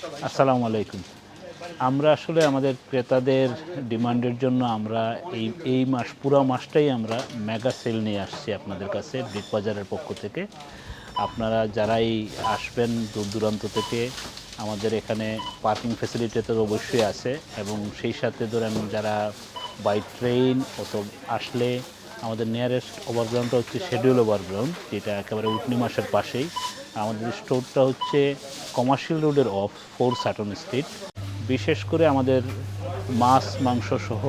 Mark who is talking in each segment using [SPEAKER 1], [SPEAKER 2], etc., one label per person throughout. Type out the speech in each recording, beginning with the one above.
[SPEAKER 1] আসসালামু আলাইকুম। আমরা আসলে আমাদের ক্রেতাদের ডিমান্ডের জন্য আমরা এই এই মাস, পুরো মাসটাই আমরা মেগা সেল নিয়ে আসছি আপনাদের কাছে বিগ বাজারের পক্ষ থেকে। আপনারা যারাই আসবেন দূর দূরান্ত থেকে, আমাদের এখানে পার্কিং ফেসিলিটি তো অবশ্যই আছে এবং সেই সাথে ধরেন যারা বাই ট্রেন অত আসলে আমাদের নিয়ারেস্ট ওভারগ্রাউন্ডটা হচ্ছে শেডিউল ওভারগ্রাউন্ড যেটা একেবারে উটনি মাসের পাশেই। আমাদের স্টোরটা হচ্ছে কমার্শিয়াল রোডের অফ ফোর সাটন স্ট্রিট বিশেষ করে আমাদের মাছ, মাংস সহ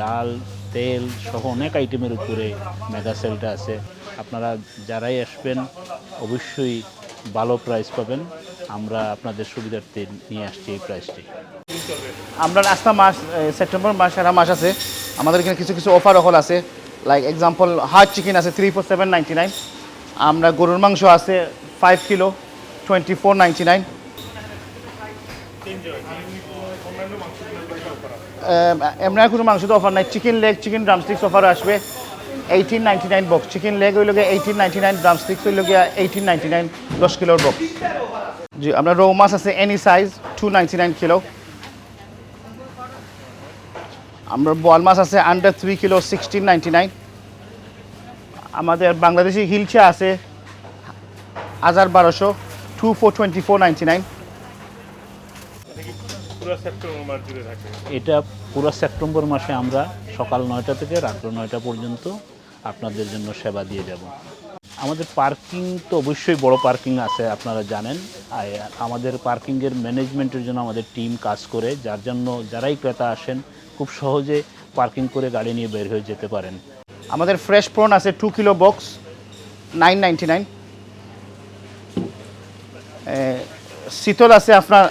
[SPEAKER 1] ডাল, তেল সহ অনেক আইটেমের উপরে মেগা সেলটা আছে। আপনারা যারাই আসবেন, অবশ্যই ভালো প্রাইস পাবেন। আমরা আপনাদের সুবিধার্থে নিয়ে আসছি এই প্রাইসটি
[SPEAKER 2] আমরা রাস্তা মাস সেপ্টেম্বর মাস, সারা মাস আছে। আমাদের এখানে কিছু কিছু অফার অফল আছে। লাইক এক্সাম্পল হার্ড চিকেন আছে three four seven ninety nine আমরা গরুর মাংস আছে ফাইভ কিলো নাইন এমনি কোনো মাংস তো অফার নাই। Chicken leg chicken drumsticks offer আসবে। Eighteen ninety nine box chicken leg হইল গিয়ে এইটিন নাইনটি নাইন ড্রামস্টিক্স হইল গিয়ে এইটিন নাইনটি নাইন দশ কিলোর বক্স জি, আমরা রৌ মাছ আছে any size two ninety nine kilo আমরা বল মাছ আছে under three kilo sixteen ninety nine আমাদের বাংলাদেশি হিলচা আছে হাজার বারোশো। Two four twenty four ninety nine
[SPEAKER 1] এটা পুরো সেপ্টেম্বর মাসে আমরা সকাল নয়টা থেকে রাত্র নয়টা পর্যন্ত আপনাদের জন্য সেবা দিয়ে যাব। আমাদের পার্কিং তো অবশ্যই বড় পার্কিং আছে আপনারা জানেন। আমাদের পার্কিংয়ের ম্যানেজমেন্টের জন্য আমাদের টিম কাজ করে যার জন্য যারাই ক্রেতা আসেন খুব সহজে পার্কিং করে গাড়ি নিয়ে বের হয়ে যেতে পারেন।
[SPEAKER 2] আমাদের ফ্রেশ প্রন আছে two kilo box nine ninety nine শীতল আছে আপনার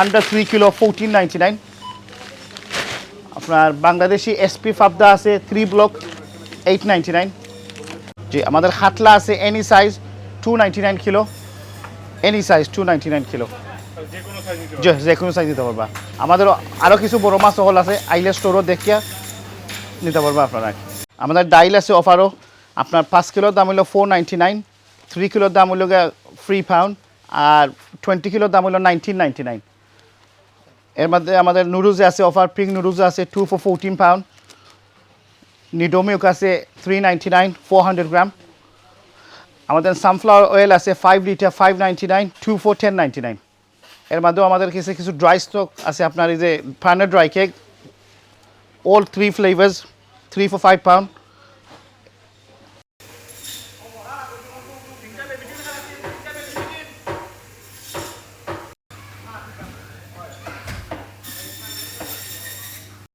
[SPEAKER 2] under three kilo fourteen ninety nine আপনার বাংলাদেশি এসপি ফাবদা আছে three block eight ninety nine জি, আমাদের খাতলা আছে any size two ninety nine kilo any size two ninety nine kilo
[SPEAKER 3] নিতে
[SPEAKER 2] যে কোনো সাইজ নিতে পারবা। আমাদের আরও কিছু বড় মাছ হল আছে, আইলে স্টোরও দেখিয়া নিতে পারবা আপনারা। আমাদের ডাইল আছে অফারও আপনার পাঁচ কিলোর দাম হলো ফোর নাইনটি নাইন থ্রি কিলোর দাম হলো ফ্রি পাউন্ড আর টোয়েন্টি কিলোর দাম হলো নাইনটিন নাইনটি নাইন এর মধ্যে আমাদের নুডলস আছে অফার পিঙ্ক নুডলস আছে টু ফর ফোরটিন পাউন্ড নিডোমিউক আছে three ninety nine four hundred gram আমাদের সানফ্লাওয়ার অয়েল আছে five litre five ninety nine two four ten ninety nine এর মাধ্যমেও আমাদের কাছে কিছু ড্রাই স্টক আছে আপনার এই যে ফার্নার dry cake all three flavours three for five pound